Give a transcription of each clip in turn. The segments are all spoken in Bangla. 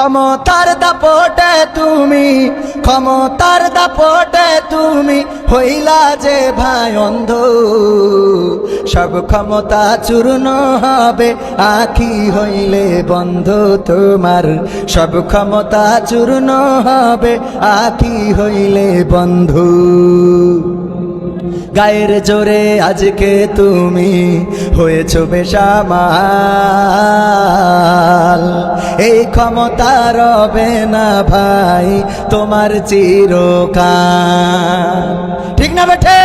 ক্ষমতার দাপটে তুমি, ক্ষমতার দাপটে তুমি হইলা যে ভাই অন্ধ। সব ক্ষমতা চূর্ণ হবে, আখি হইলে বন্ধ তোমার। সব ক্ষমতা চূর্ণ হবে, আখি হইলে বন্ধু। গায়ের জোরে আজকে তুমি হয়েছ বেশামাল। এই ক্ষমতা রবে না ভাই, তোমার চিরকাল। ঠিক না বেঠে?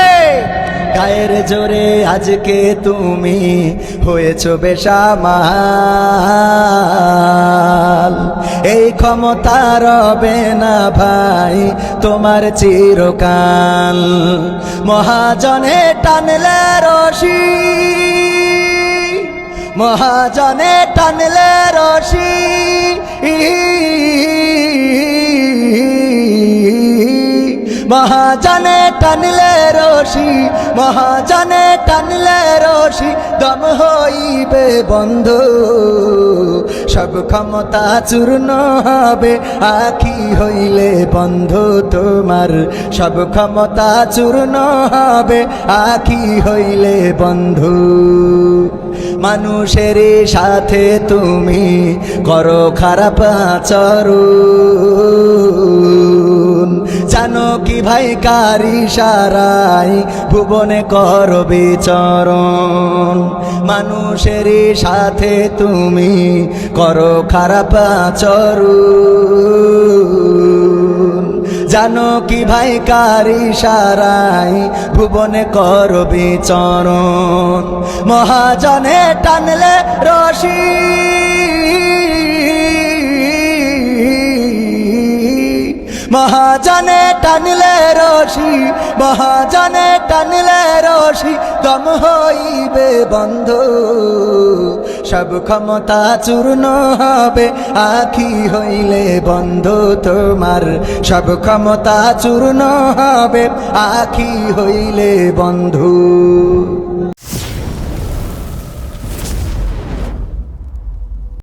গায়ের জোরে আজকে তুমি হয়েছ বেশামাল এই ক্ষমতা রবে না ভাই, তোমার চিরকাল। মহাজনে টানলে রশি। মহাজনে টানলে রশি। মহাজনে টানলে রশি, মহাজনে টানলে রশি, দম হইবে বন্ধ। সব ক্ষমতা চূর্ণ হবে, আখি হইলে বন্ধ তোমার। সব ক্ষমতা চূর্ণ হবে, আখি হইলে বন্ধু। মানুষের সাথে তুমি করো খারাপ আচরণ। জানো কি ভাই, কারি সারাই ভুবনে কর বিচরণ। মানুষের সাথে তুমি করো খারাপ আচরণ। জানো কি ভাই কারি সারাই ভুবনে কর বিচরণ মহাজনে টানলে রশি। মহাজনে টানলে রশি, মহাজনে টানলে রশি, দম হইবে বন্ধ। সব ক্ষমতা চূর্ণ হবে, আখি হইলে বন্ধ তোমার। সব ক্ষমতা চূর্ণ হবে, আখি হইলে বন্ধু।